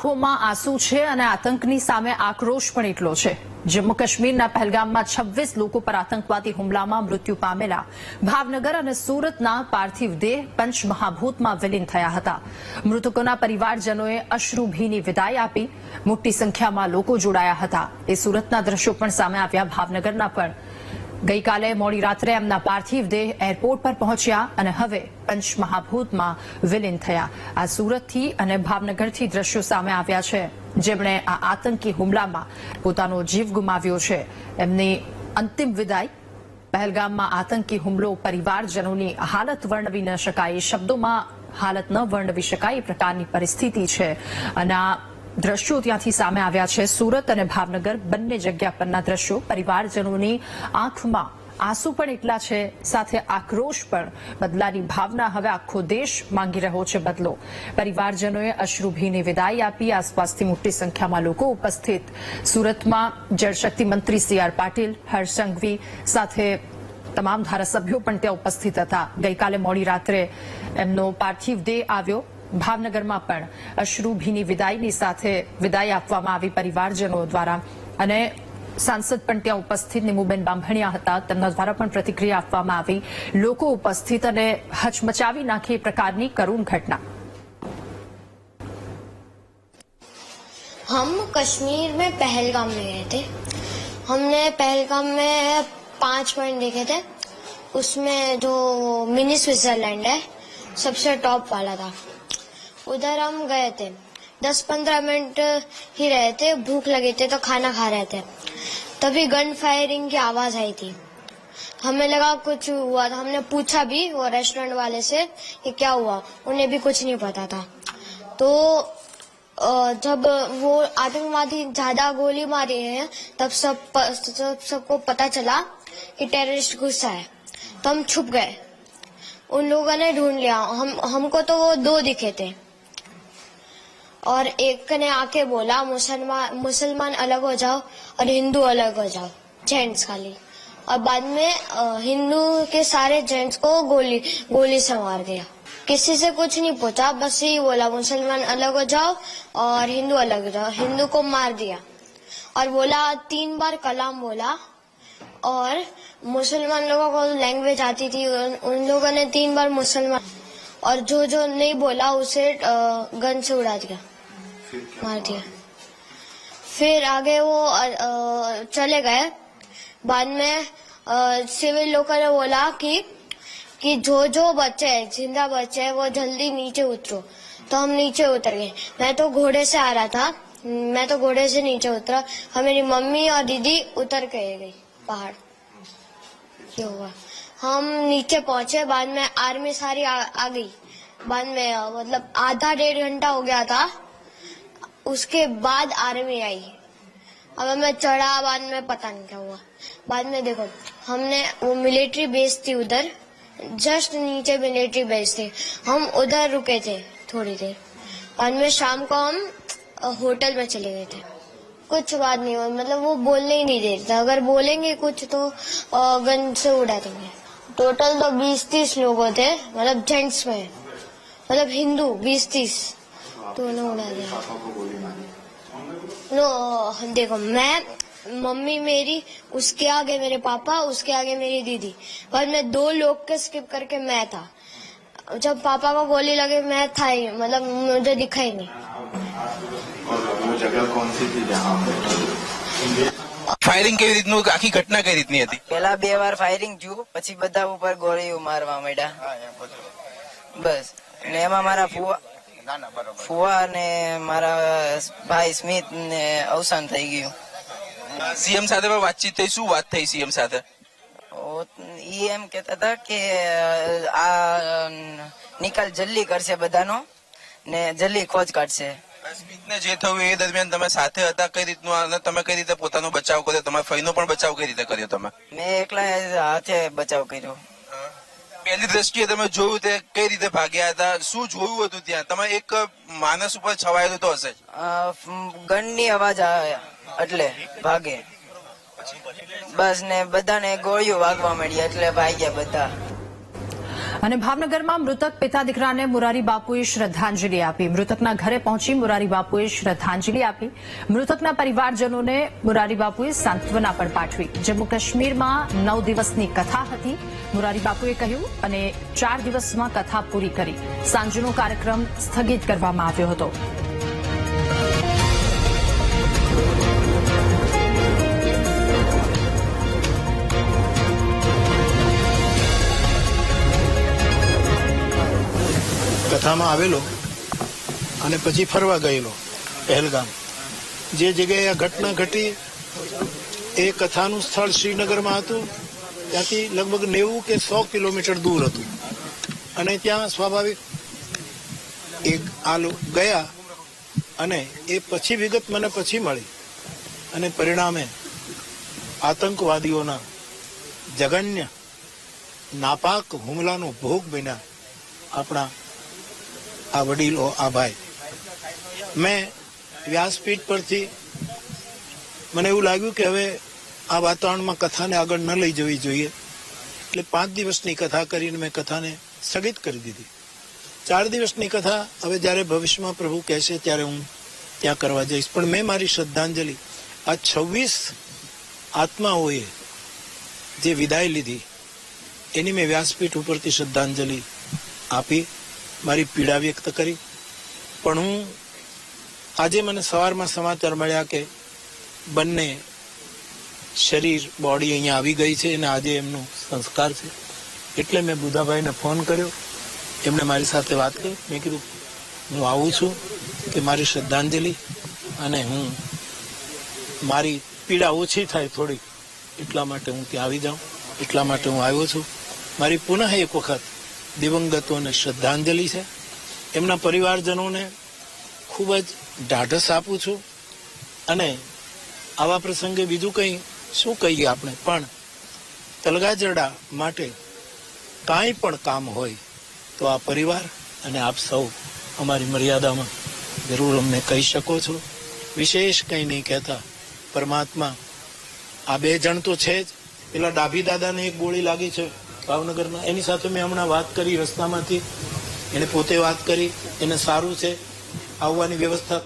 આંખોમાં આંસુ છે અને આતંકની સામે આક્રોશ પણ એટલો છે. જમ્મુ કાશ્મીરના પહેલગામમાં છવ્વીસ લોકો પર આતંકવાદી હુમલામાં મૃત્યુ પામેલા. ભાવનગર અને સુરતના પાર્થિવ દેહ પંચમહાભૂતમાં વિલીન થયા હતા. મૃતકોના પરિવારજનોએ અશ્રુભીની વિદાય આપી મોટી સંખ્યામાં લોકો જોડાયા હતા. એ સુરતના દ્રશ્યો પણ સામે આવ્યા ભાવનગરના પણ ગઈકાલે મોડી રાત્રે એમના પાર્થિવ દેહ એરપોર્ટ પર પહોંચ્યા અને હવે પંચમહાભૂતમાં વિલીન થયા. આ સુરતથી અને ભાવનગરથી દ્રશ્યો સામે આવ્યા છે. જેમણે આ આતંકી હુમલામાં પોતાનો જીવ ગુમાવ્યો છે. એમની અંતિમ વિદાય પહેલગામમાં આતંકી હુમલો પરિવારજનોની હાલત વર્ણવી ન શકાય. શબ્દોમાં હાલત ન વર્ણવી શકાય. એ પ્રકારની પરિસ્થિતિ છે. અને આ દ્રશ્યો ત્યાંથી સામે આવ્યા છે. સુરત અને ભાવનગર બંને જગ્યા પરના દ્રશ્યો. પરિવારજનોની આંખમાં આંસુ પણ એટલા છે. સાથે આક્રોશ પણ બદલાની ભાવના હવે આખો દેશ માંગી રહ્યો છે બદલો. પરિવારજનોએ અશ્રુભીને વિદાય આપી. આસપાસથી મોટી સંખ્યામાં લોકો ઉપસ્થિત. સુરતમાં જળશક્તિ મંત્રી સી આર પાટીલ હર્ષંઘવી સાથે તમામ ધારાસભ્યો પણ ત્યાં ઉપસ્થિત હતા. ગઈકાલે મોડી રાત્રે એમનો પાર્થિવ દેહ આવ્યો. ભાવનગરમાં પણ અશ્રુભીની વિદાયની સાથે વિદાય આપવામાં આવી પરિવારજનો દ્વારા અને સાંસદ પણ ત્યાં ઉપસ્થિત નિમુબેન બાંભણિયા હતા તેમના દ્વારા પણ પ્રતિક્રિયા આપવામાં આવી લોકો ઉપસ્થિત અને હચમચાવી નાખે એ પ્રકારની કરુણ ઘટના हम कश्मीर में पहलगाम में गए थे हमने पहलगाम में पांच पॉइंट देखे थे उसमें जो मिनी स्विट्जरलैंड है सबसे टॉप वाला था उधर हम गए थे। दस पंद्रह मिनट ही रहे थे, भूख लगे थे तो खाना खा रहे थे। तभी गन फायरिंग की आवाज़ आई थी। हमें लगा कुछ हुआ था। हमने पूछा भी वो रेस्टोरेंट वाले से कि क्या हुआ? उन्हें भी कुछ नहीं पता था। तो जब वो आतंकवादी ज़्यादा गोली मारी है, तब सब सब सबको पता चला कि टेररिस्ट घुसा है। तो हम छुप गए। उन लोगों ने ढूंढ लिया। हम, हमको तो वो दो दिखे थे। और एक ने आके बोला मुसलमान मुसलमान अलग हो जाओ और हिंदू अलग हो जाओ जेंट्स खाली। और बाद में हिंदू के सारे जेंट्स को गोली गोली से मार दिया। किसी से कुछ नहीं पूछा बस यही बोला मुसलमान अलग हो जाओ और हिंदू अलग हो जाओ। हिंदू को मार दिया। और बोला तीन बार कलाम बोला और मुसलमान लोगों को लैंग्वेज आती थी उन, उन लोगों ने तीन बार मुसलमान और जो जो नहीं बोला उसे गन से उड़ा दिया मार दिया। फिर आगे वो चले गए। बाद में सिविल लोगों ने बोला कि कि जो जो बच्चे हैं ज़िंदा बच्चे हैं वो जल्दी नीचे उतरो। तो हम नीचे उतर। गए मैं तो घोड़े से आ रहा था। मैं तो घोड़े से नीचे उतरा। और मेरी मम्मी और दीदी उतर के गई पहाड़ ये हुआ? हम नीचे पहुँचे बाद में आर्मी सारी आ, आ गई। बाद में मतलब आधा डेढ़ घंटा हो गया था। उसके बाद आर्मी आई। अब मैं चढ़ा बाद में पता नहीं क्या हुआ। बाद में देखो हमने वो मिलिट्री बेस थी उधर। जस्ट नीचे मिलिट्री बेस थी। हम उधर रुके थे थोड़ी देर। बाद में शाम को हम होटल में चले गए थे। कुछ बात नहीं हुई। मतलब वो बोलने ही नहीं दे रहे थे। अगर बोलेंगे कुछ तो गन से उड़ा देंगे। टोटल तो बीस तीस लोग थे मतलब जेंट्स में। मतलब हिंदू बीस तीस तो उड़ा दिया। नो, देखो, मैं, मम्मी मेरी, उसके आगे मेरे पापा, उसके आगे मेरी दीदी। पर मैं दो लोग के स्किप करके मैं था। जब पापा को गोली लगे, मैं था ही मतलब मुझे दिखा ही नहीं। और वो जगह कौन सी थी जहाँ ફાયરિંગ કેવી રીતનું આખી ઘટના કઈ રીતની હતી? પેલા બે વાર ફાયરિંગ થયું પછી બધા ઉપર ગોળીઓ મારવા માંડ્યા. બસ. ને એમાં મારા ફુવા ફુવા અને મારા ભાઈ સ્મિત ને અવસાન થઈ ગયું. સીએમ સાથે પણ વાતચીત થઈ શું વાત થઈ સીએમ સાથે? ઈ એમ કેતા હતા કે આ નિકાલ જલ્દી કરશે બધાનો ને જલ્દી ખોજ કાઢશે. સ્મિતને જે થયું એ દરમિયાન તમે સાથે હતા કઈ રીતનું? અને તમે કઈ રીતે પોતાનો બચાવ કર્યો? તમારા ફઈનો પણ બચાવ કઈ રીતે કર્યો તમે? મેં એકલા હાથે બચાવ કર્યો. પહેલી દ્રષ્ટિએ તમે જોયું તે કઈ રીતે ભાગ્યા હતા? શું જોયું હતું ત્યાં? તમે એક માણસ ઉપર છવાયેલું તો હશે. ગનની અવાજ આવે એટલે ભાગે. બસ ને બધાને ગોળીઓ વાગવા મળી એટલે ભાગ્યા બધા. અને ભાવનગરમાં મૃતક પિતા દીકરાને મુરારી બાપુએ શ્રદ્ધાંજલિ આપી. મૃતકના ઘરે પહોંચી મુરારી બાપુએ શ્રદ્ધાંજલિ આપી. મૃતકના પરિવારજનોને મુરારી બાપુએ સાંત્વના પણ પાઠવી. જમ્મુ કાશ્મીરમાં નવ દિવસની કથા હતી. મુરારી બાપુએ કહ્યું અને ચાર દિવસમાં કથા પૂરી કરી. સાંજનો કાર્યક્રમ સ્થગિત કરવામાં આવ્યો હતો. કથામાં આવેલો અને પછી ફરવા ગયેલો પહેલગામ. જે જગ્યાએ આ ઘટના ઘટી એ કથાનું સ્થળ શ્રીનગરમાં હતું. ત્યાંથી લગભગ નેવું કે સો કિલોમીટર દૂર હતું. અને ત્યાં સ્વાભાવિક એક આ ગયા અને એ પછી વિગત મને પછી મળી અને પરિણામે આતંકવાદીઓના જઘન્ય નાપાક હુમલાનો ભોગ બન્યા આપણા આ વડીલો, આ ભાઈ. મેં વ્યાસપીઠ પરથી મને એવું લાગ્યું કે હવે આ વાતાવરણમાં કથાને આગળ ન લઈ જવી જોઈએ. એટલે પાંચ દિવસની કથા કરીને મેં કથાને સ્થગિત કરી દીધી. ચાર દિવસની કથા હવે જ્યારે ભવિષ્યમાં પ્રભુ કહેશે ત્યારે હું ત્યાં કરવા જઈશ. પણ મેં મારી શ્રદ્ધાંજલિ આ છવ્વીસ આત્માઓએ જે વિદાય લીધી, એની મેં વ્યાસપીઠ ઉપરથી શ્રદ્ધાંજલિ આપી. મારી પીડા વ્યક્ત કરી. પણ હું આજે મને સવારમાં સમાચાર મળ્યા કે બંને શરીર બોડી અહીંયા આવી ગઈ છે અને આજે એમનો સંસ્કાર છે. એટલે મેં બુધાભાઈને ફોન કર્યો. એમણે મારી સાથે વાત કરી. મેં કીધું, હું આવું છું કે મારી શ્રદ્ધાંજલિ અને હું મારી પીડા ઓછી થાય થોડી એટલા માટે હું ત્યાં આવી જાઉં. એટલા માટે હું આવ્યો છું. મારી પુનઃ એક વખત દિવંગતોને શ્રદ્ધાંજલિ છે. એમના પરિવારજનોને ખૂબ જ ઢાઢસ આપું છું. અને આવા પ્રસંગે બીજું કંઈ શું કહીએ આપણે? પણ તલગાજરડા માટે કાંઈ પણ કામ હોય તો આ પરિવાર અને આપ સૌ અમારી મર્યાદામાં જરૂર અમને કહી શકો છો. વિશેષ કંઈ નહીં કહેતા. પરમાત્મા આ બે જણ તો છે જ. પેલા ડાભી દાદાને એક ગોળી લાગી છે. ભાવનગરમાં. એની સાથે મેં હમણાં વાત કરી રસ્તામાંથી. એને પોતે વાત કરી. એને સારું છે. આવવાની વ્યવસ્થા